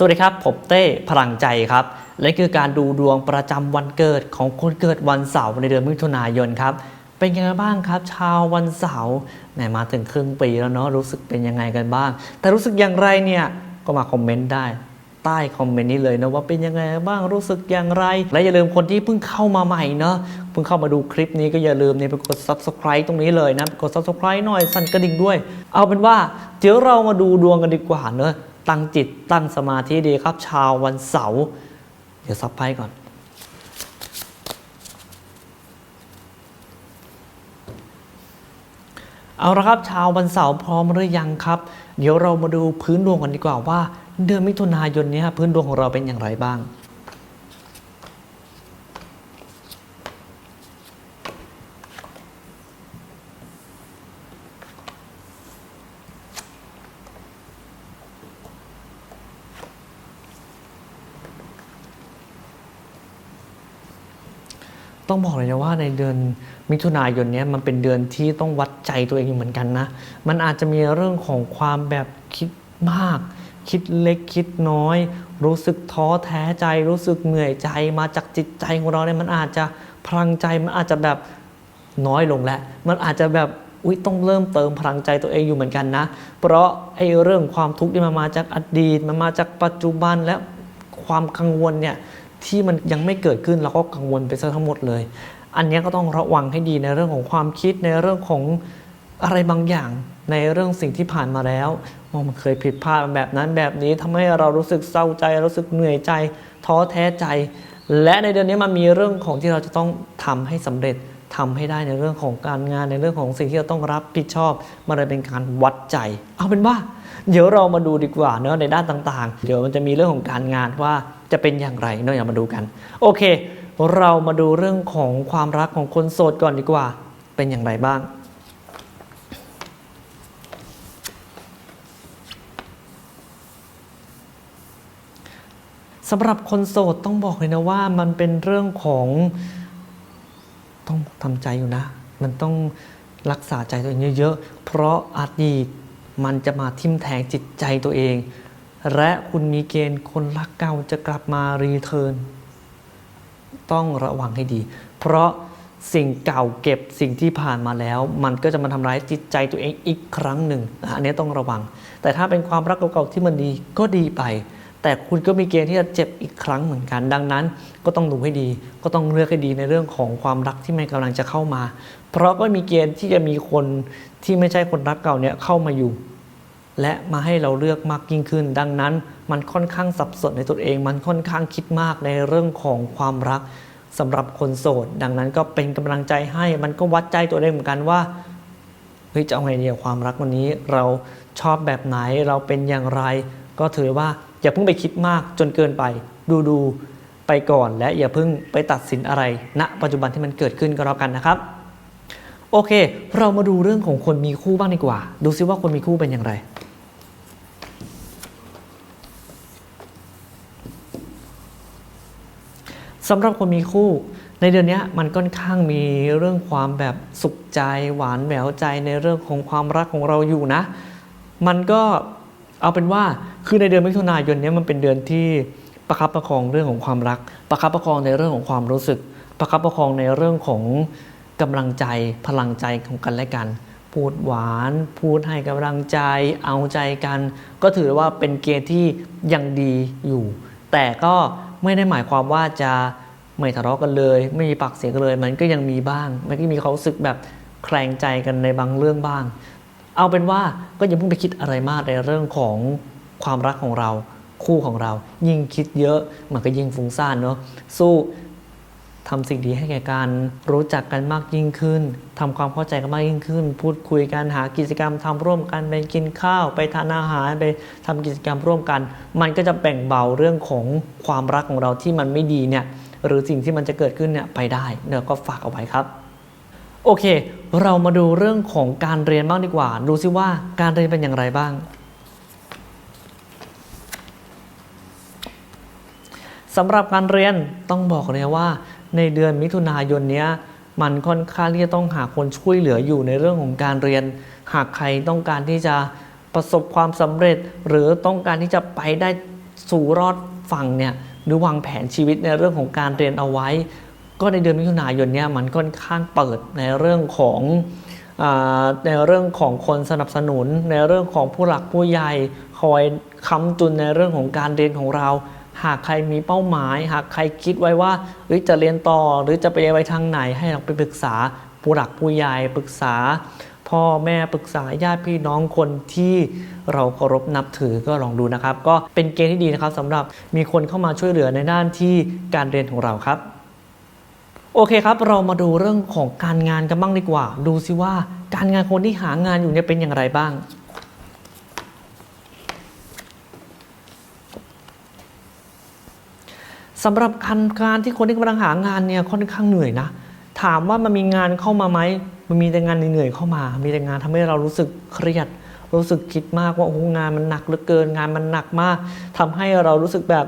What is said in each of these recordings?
สวัสดีครับ ผมเต้พลังใจครับ และคือการดูดวงประจำวันเกิดของคนเกิดวันเสาร์ในเดือนมิถุนายนครับ เป็นยังไงบ้างครับ ชาววันเสาร์แหมมาถึงครึ่งปีแล้วเนาะรู้สึกเป็นยังไงกันบ้าง แต่รู้สึกอย่างไรเนี่ยก็มาคอมเมนต์ได้ใต้คอมเมนต์นี้เลยนะว่าเป็นยังไงบ้างรู้สึกอย่างไร และอย่าลืมคนที่เพิ่งเข้ามาใหม่เนาะเพิ่งเข้ามาดูคลิปนี้ก็อย่าลืมเนี่ยไปกด subscribe ตรงนี้เลยนะกด subscribe หน่อยสั่นกระดิ่งด้วย เอาเป็นว่าเดี๋ยวเรามาดูดวงกันดีกว่าเนอะ ตั้งจิตตั้งสมาธิดีครับ ชาววันเสาร์เดี๋ยวซับไพ่ก่อน เอาละครับชาววันเสาร์พร้อมหรือยังครับ เดี๋ยวเรามาดูพื้นดวงกันดีกว่าว่า เดือนมิถุนายนนี้พื้นดวงของเราเป็นอย่างไรบ้าง ต้องบอกเลยนะว่าในเดือนมิถุนายนนี้มันเป็นเดือนที่ต้องวัดใจตัวเองอยู่เหมือนกันนะ มันอาจจะมีเรื่องของความแบบคิดมาก คิดเล็กคิดน้อย รู้สึกท้อแท้ใจ รู้สึกเหนื่อยใจมาจากจิตใจของเราเนี่ยมันอาจจะพลังใจมันอาจจะแบบน้อยลงแล้วมันอาจจะแบบอุ๊ยต้องเริ่มเติมพลังใจตัวเองอยู่เหมือนกันนะ เพราะไอ้เรื่องความทุกข์ที่มันมาจากอดีตมันมาจากปัจจุบันและความกังวลเนี่ย ที่มันยังไม่เกิดขึ้นเราก็กังวลไปซะทั้งหมดเลย อันนี้ก็ต้องระวังให้ดีในเรื่องของความคิดในเรื่องของอะไรบางอย่างในเรื่องสิ่งที่ผ่านมาแล้วว่ามันเคยผิดพลาดแบบนั้นแบบนี้ทำให้เรารู้สึกเศร้าใจ รู้สึกเหนื่อยใจ ท้อแท้ใจ และในเดือนนี้มันมีเรื่องของที่เราจะต้องทำให้สำเร็จทำให้ได้ในเรื่องของการงานในเรื่องของสิ่งที่เราต้องรับผิดชอบมันเลยเป็นการวัดใจ เอาเป็นว่า เดี๋ยวเรามาดูดีกว่าเนอะในด้านต่างๆ เดี๋ยวมันจะมีเรื่องของการงานว่าจะเป็นอย่างไรเนอะอย่ามาดูกัน โอเค เรามาดูเรื่องของความรักของคนโสดก่อนดีกว่า เป็นอย่างไรบ้างสำหรับคนโสดต้องบอกเลยนะว่ามันเป็นเรื่องของต้องทำใจอยู่นะ มันต้องรักษาใจตัวเองเยอะๆ เพราะอดีต มันจะมาทิ่มแทงจิตใจตัวเอง และคุณมีเกณฑ์คนรักเก่าจะกลับมารีเทิร์นต้องระวังให้ดี เพราะสิ่งเก่าเก็บสิ่งที่ผ่านมาแล้ว มันก็จะมาทำร้ายจิตใจตัวเองอีกครั้งหนึ่งอันนี้ต้องระวัง แต่ถ้าเป็นความรักเก่าๆที่มันดีก็ดีไป แต่คุณก็มีเกณฑ์ที่จะเจ็บอีกครั้งเหมือนกัน ดังนั้นก็ต้องดูให้ดี ก็ต้องเลือกให้ดีในเรื่องของความรักที่มันกำลังจะเข้ามา เพราะก็มีเกณฑ์ที่จะมีคนที่ไม่ใช่คนรักเก่าเนี่ยเข้ามาอยู่ และมาให้เราเลือกมากยิ่งขึ้น ดังนั้นมันค่อนข้างสับสนในตัวเอง มันค่อนข้างคิดมากในเรื่องของความรักสำหรับคนโสด ดังนั้นก็เป็นกำลังใจให้มันก็วัดใจตัวเองเหมือนกันว่าเฮ้ยจะเอาไงดีกับความรักวันนี้ เราชอบแบบไหนเราเป็นอย่างไร ก็ถือว่าอย่าเพิ่งไปคิดมากจนเกินไป ดูดูไปก่อนและอย่าเพิ่งไปตัดสินอะไรณปัจจุบันที่มันเกิดขึ้นก็แล้วกันนะครับ โอเค เรามาดูเรื่องของคนมีคู่บ้างดีกว่า ดูซิว่าคนมีคู่เป็นอย่างไร สำหรับคนมีคู่ ในเดือนนี้มันค่อนข้างมีเรื่องความแบบสุขใจหวานแหววใจในเรื่องของความรักของเราอยู่นะ มันก็เอาเป็นว่าคือในเดือนมิถุนายนนี้มันเป็นเดือนที่ประคับประคองเรื่องของความรัก ประคับประคองในเรื่องของความรู้สึก ประคับประคองในเรื่องของ กำลังใจพลังใจของกันและกัน พูดหวาน พูดให้กำลังใจ เอาใจกัน ก็ถือว่าเป็นเกณฑ์ที่ยังดีอยู่ แต่ก็ไม่ได้หมายความว่าจะไม่ทะเลาะกันเลย ไม่มีปากเสียงกันเลย มันก็ยังมีบ้าง มันก็มีความรู้สึกแบบแคลงใจกันในบางเรื่องบ้าง เอาเป็นว่าก็อย่าเพิ่งไปคิดอะไรมากในเรื่องของความรักของเราคู่ของเรา ยิ่งคิดเยอะมันก็ยิ่งฟุ้งซ่านเนาะสู้ ทำสิ่งดีให้แก่กันรู้จักกันมากยิ่งขึ้นทำความเข้าใจกันมากยิ่งขึ้น พูดคุยกันหากิจกรรมทำร่วมกันไปกินข้าว ไปทานอาหารไปทำกิจกรรมร่วมกัน มันก็จะแบ่งเบาเรื่องของความรักของเราที่มันไม่ดีเนี่ยหรือสิ่งที่มันจะเกิดขึ้นเนี่ยไปได้เดี๋ยวก็ฝากเอาไว้ครับโอเค เรามาดูเรื่องของการเรียนบ้างดีกว่า ดูซิว่าการเรียนเป็นอย่างไรบ้างสำหรับการเรียนต้องบอกเลยว่า ในเดือนมิถุนายนเนี้ยมันค่อนข้างที่จะต้องหาคนช่วยเหลืออยู่ในเรื่องของการเรียน หากใครต้องการที่จะประสบความสำเร็จ หรือต้องการที่จะไปได้สู่รอดฝั่งเนี่ยหรือวางแผนชีวิตในเรื่องของการเรียนเอาไว้ ก็ในเดือนมิถุนายนเนี่ยมันค่อนข้างเปิดในเรื่องของในเรื่องของคนสนับสนุน ในเรื่องของผู้หลักผู้ใหญ่คอยค้ำจุนในเรื่องของการเรียนของเรา หากใครมีเป้าหมาย หากใครคิดไว้ว่าเฮ้ยจะเรียนต่อหรือจะไปไปทางไหนให้เราไปปรึกษาผู้หลักผู้ใหญ่ปรึกษา พ่อแม่ปรึกษาญาติพี่น้องคนที่เราเคารพนับถือก็ลองดูนะครับ ก็เป็นเกณฑ์ที่ดีนะครับสำหรับมีคนเข้ามาช่วยเหลือในด้านที่การเรียนของเราครับ โอเคครับ เรามาดูเรื่องของการงานกันบ้างดีกว่า ดูซิว่าการงานคนที่หางานอยู่เนี่ยเป็นอย่างไรบ้างำหรับการการที่คนที่กำลังหางานเนี่ยค่อนข้างเหนื่อยนะ ถามว่ามันมีงานเข้ามาไหมมันมีแต่งานเหนื่อยเข้ามา มีแต่งานทำให้เรารู้สึกเครียด รู้สึกคิดมากว่าโอ้งานมันหนักเหลือเกิน งานมันหนักมากทำให้เรารู้สึกแบบ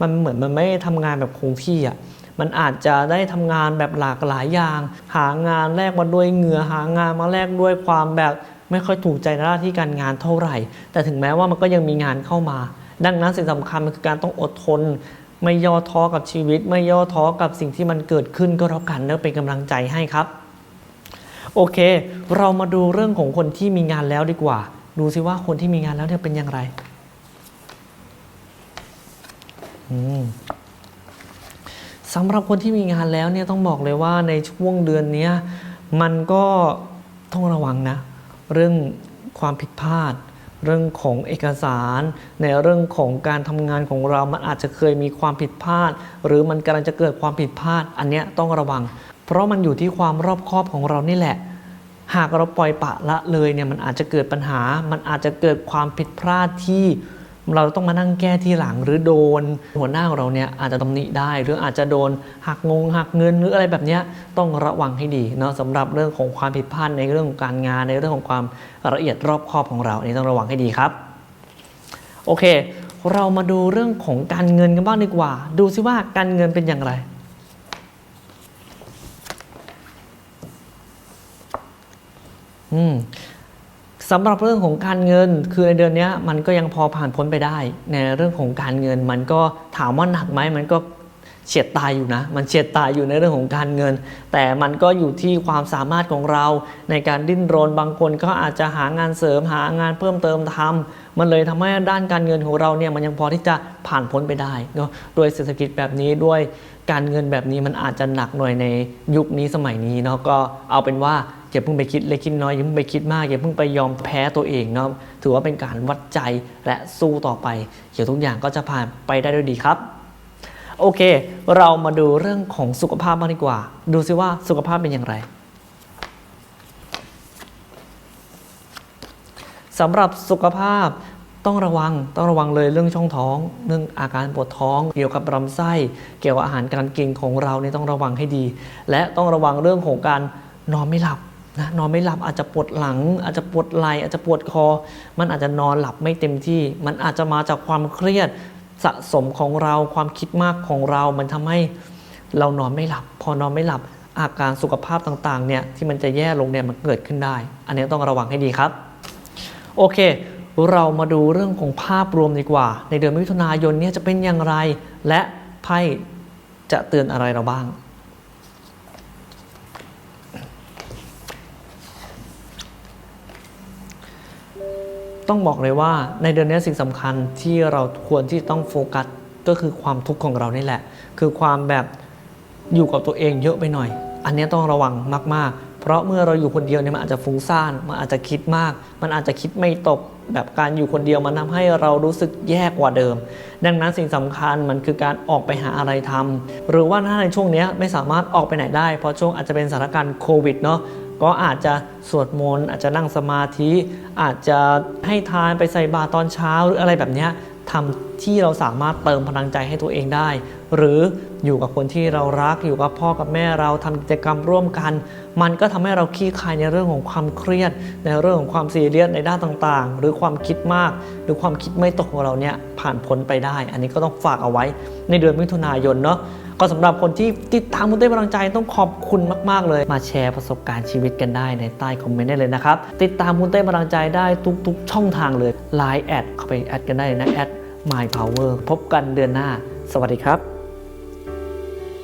มันเหมือนมันไม่ได้ทำงานแบบคงที่อะมันอาจจะได้ทำงานแบบหลากหลายอย่าง หางานแลกมาด้วยเหงื่อหางานมาแลกด้วยความแบบไม่ค่อยถูกใจในหน้าที่การงานเท่าไหร่ แต่ถึงแม้ว่ามันก็ยังมีงานเข้ามา ดังนั้นสิ่งสำคัญมันคือการต้องอดทน ไม่ย่อท้อกับชีวิต ไม่ย่อท้อกับสิ่งที่มันเกิดขึ้นก็แล้วกันเนะเป็นกำลังใจให้ครับ โอเค เรามาดูเรื่องของคนที่มีงานแล้วดีกว่า ดูซิว่าคนที่มีงานแล้วเนี่ยเป็นอย่างไรสำหรับคนที่มีงานแล้วเนี่ยต้องบอกเลยว่าในช่วงเดือนนี้มันก็ต้องระวังนะ เรื่องความผิดพลาด เรื่องของเอกสาร ในเรื่องของการทำงานของเรา มันอาจจะเคยมีความผิดพลาด หรือมันกำลังจะเกิดความผิดพลาด อันเนี้ยต้องระวัง เพราะมันอยู่ที่ความรอบคอบของเรานี่แหละ หากเราปล่อยปะละเลยเนี่ยมันอาจจะเกิดปัญหา มันอาจจะเกิดความผิดพลาดที่ เราต้องมานั่งแก้ที่หลังหรือโดน หัวหน้าของเราเนี่ยอาจจะตำหนิได้ หรืออาจจะโดนหักงงหักเงินหรืออะไรแบบนี้ต้องระวังให้ดีเนาะสำหรับเรื่องของความผิดพลาดในเรื่องของการงานในเรื่องของความละเอียดรอบคอบของเราอันนี้ต้องระวังให้ดีครับโอเค เรามาดูเรื่องของการเงินกันบ้างดีกว่า ดูซิว่าการเงินเป็นอย่างไรอืม สำหรับเรื่องของการเงิน คือในเดือนนี้มันก็ยังพอผ่านพ้นไปได้ ในเรื่องของการเงินมันก็ถามว่าหนักไหมมันก็เฉียดตายอยู่นะ มันเฉียดตายอยู่ในเรื่องของการเงิน แต่มันก็อยู่ที่ความสามารถของเราในการดิ้นรน บางคนก็อาจจะหางานเสริมหางานเพิ่มเติมทำมันเลยทำให้ด้านการเงินของเราเนี่ยมันยังพอที่จะผ่านพ้นไปได้เนาะโดยเศรษฐกิจแบบนี้ด้วย การเงินแบบนี้มันอาจจะหนักหน่อยในยุคนี้สมัยนี้เนาะก็เอาเป็นว่าอย่าเพิ่งไปคิดเล็กคิดน้อยอย่าเพิ่งไปคิดมากอย่าเพิ่งไปยอมแพ้ตัวเองเนาะถือว่าเป็นการวัดใจและสู้ต่อไปเดี๋ยวทุกอย่างก็จะผ่านไปได้ด้วยดีครับ โอเค เรามาดูเรื่องของสุขภาพบ้างดีกว่า ดูซิว่าสุขภาพเป็นอย่างไรสำหรับสุขภาพ ต้องระวังต้องระวังเลยเรื่องช่องท้อง เรื่องอาการปวดท้อง เกี่ยวกับลำไส้ เกี่ยวกับอาหารการกินของเราเนี่ยต้องระวังให้ดี และต้องระวังเรื่องของการนอนไม่หลับนะนอนไม่หลับอาจจะปวดหลัง อาจจะปวดไหล่อาจจะปวดคอ มันอาจจะนอนหลับไม่เต็มที่ มันอาจจะมาจากความเครียดสะสมของเราความคิดมากของเรา มันทำให้เรานอนไม่หลับ พอนอนไม่หลับอาการสุขภาพต่างๆเนี่ยที่มันจะแย่ลงเนี่ยมันเกิดขึ้นได้ อันนี้ต้องระวังให้ดีครับ โอเค เรามาดูเรื่องของภาพรวมดีกว่า ในเดือนมิถุนายนเนี่ยจะเป็นอย่างไร และไพ่จะเตือนอะไรเราบ้าง ต้องบอกเลยว่าในเดือนนี้สิ่งสำคัญที่เราควรที่ต้องโฟกัสก็คือความทุกข์ของเรานี่แหละ คือความแบบอยู่กับตัวเองเยอะไปหน่อย อันนี้ต้องระวังมาก ๆ เพราะเมื่อเราอยู่คนเดียวเนี่ยมันอาจจะฟุ้งซ่านมันอาจจะคิดมาก มันอาจจะคิดไม่ตกแบบการอยู่คนเดียวมันทำให้เรารู้สึกแย่กว่าเดิม ดังนั้นสิ่งสำคัญมันคือการออกไปหาอะไรทำหรือว่าถ้าในช่วงนี้ไม่สามารถออกไปไหนได้ เพราะช่วงอาจจะเป็นสถานการณ์โควิดเนาะก็อาจจะสวดมนต์อาจจะนั่งสมาธิ อาจจะให้ทานไปใส่บาตรตอนเช้าหรืออะไรแบบนี้ทำที่เราสามารถเติมพลังใจให้ตัวเองได้ หรือ อยู่กับคนที่เรารักอยู่กับพ่อกับแม่เราทำกิจกรรมร่วมกัน มันก็ทำให้เราคลี่คลายในเรื่องของความเครียด ในเรื่องของความซีเรียสในด้านต่างๆ หรือความคิดมาก หรือความคิดไม่ตกของเราเนี่ยผ่านพ้นไปได้ อันนี้ก็ต้องฝากเอาไว้ในเดือนมิถุนายนเนาะก็สำหรับคนที่ติดตามคุณเต้พลังใจต้องขอบคุณมาก ๆ เลย มาแชร์ประสบการณ์ชีวิตกันได้ในใต้คอมเมนต์ได้เลยนะครับ ติดตามคุณเต้พลังใจได้ทุก ๆ ช่องทางเลย Line แอดเข้าไปแอดกันได้นะแอด My Power พบกันเดือนหน้า สวัสดีครับ